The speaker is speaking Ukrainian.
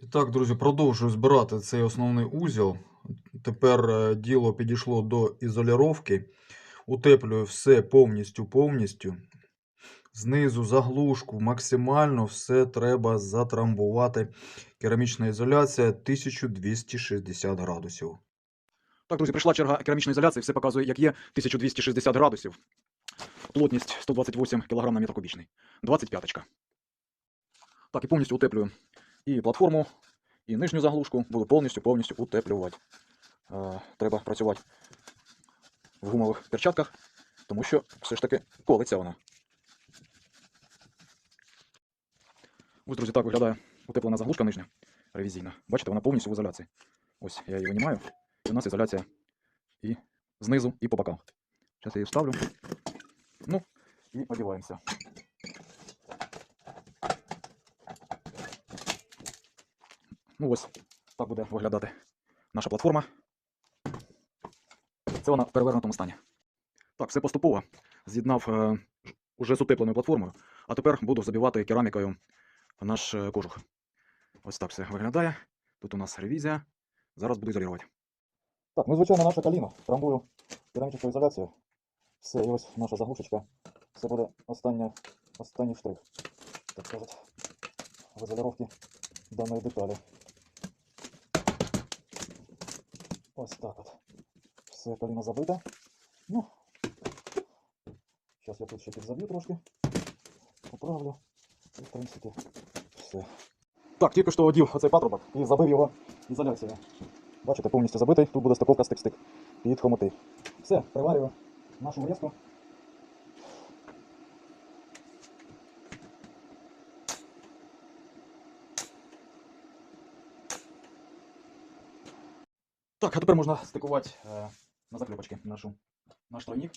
І так, друзі, продовжую збирати цей основний узіл. Тепер е, діло підійшло до ізоліровки. Утеплюю все повністю повністю. Знизу заглушку максимально все треба затрамбувати. Керамічна ізоляція 1260 градусів. Так, друзі, прийшла черга керамічної ізоляції, все показує, як є 1260 градусів. Плотність 128 кг на метр кубічний. 25 -очка. Так, і повністю утеплюю і платформу, і нижню заглушку. Буду повністю повністю утеплювати. Треба працювати в гумових перчатках, тому що все ж таки колиться вона. Ось, друзі, так виглядає утеплена заглушка нижня, ревізійна. Бачите, вона повністю в ізоляції. Ось я її винімаю. І у нас ізоляція і знизу, і по бокам. Зараз я її вставлю. Ну, і одіваємося. Ну ось, так буде виглядати наша платформа. Це вона в перевернутому стані. Так, все поступово. З'єднав е, уже з утепленою платформою, а тепер буду забивати керамікою наш е, кожух. Ось так все виглядає. Тут у нас ревізія. Зараз буду ізолювати. Так, ну звичайно, наша каліна. Трамбую керамічну ізоляцію. Все, і ось наша заглушечка. Це буде остання, останній штрих, так сказати, в ізолювання даної деталі. Ось так от. Все, коліно забите. Ну, зараз я тут ще підзаб'ю трошки. Поправлю. І, в принципі, все. Так, тільки що одів оцей патрубок і забив його ізоляцією. Бачите, повністю забитий. Тут буде стиковка стик-стик під хомути. Все, приварюю нашу врізку. Так, а тепер можна стикувати е, на закльопочки нашу, наш тройник.